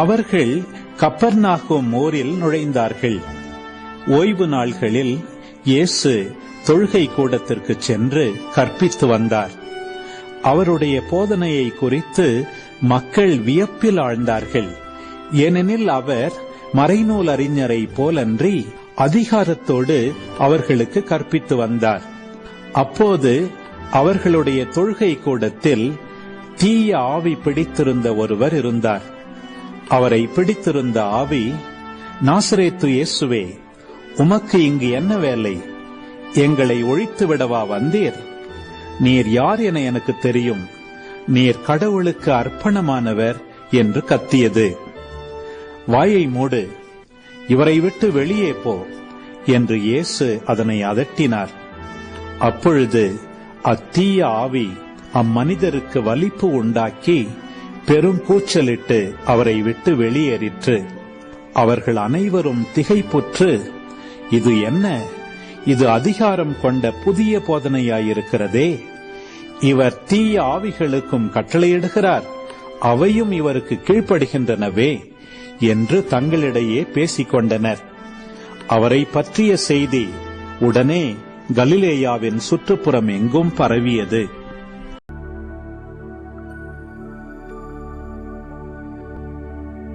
அவர்கள் கப்பர்நாகும் ஓரில் நுழைந்தார்கள். ஓய்வு நாள்களில் இயேசு தொழுகை கூடத்திற்கு சென்று கற்பித்து வந்தார். அவருடைய போதனையை குறித்து மக்கள் வியப்பில் ஆழ்ந்தார்கள். ஏனெனில் அவர் மறைநூல் அறிஞரை போலன்றி அதிகாரத்தோடு அவர்களுக்கு கற்பித்து வந்தார். அப்போது அவர்களுடைய தொழுகை கூடத்தில் தீய ஆவி பிடித்திருந்த ஒருவர் இருந்தார். அவரை பிடித்திருந்த ஆவி நாசரேத்து இயேசுவே உமக்கு இங்கு என்ன வேலை? எங்களை ஒழித்து விடவா வந்தீர்? நீர் யார் என எனக்கு தெரியும். நீர் கடவுளுக்கு அர்ப்பணமானவர் என்று கத்தியது. வாயை மூடு. இவரை விட்டு வெளியே போ என்று இயேசு அதனை அதட்டினார். அப்பொழுது அத்தீய ஆவி அம்மனிதருக்கு வலிப்பு உண்டாக்கி பெரும் கூச்சலிட்டு அவரை விட்டு வெளியேறிற்று. அவர்கள் அனைவரும் திகைப்புற்று இது என்ன? இது அதிகாரம் கொண்ட புதிய போதனையாயிருக்கிறதே. இவர் தீய ஆவிகளுக்கும் கட்டளையிடுகிறார். அவையும் இவருக்கு கீழ்ப்படுகின்றனவே என்று தங்களிடையே பேசிக்கொண்டனர் அவரை பற்றிய செய்தி உடனே கலிலேயாவின் சுற்றுப்புறம் எங்கும் பரவியது.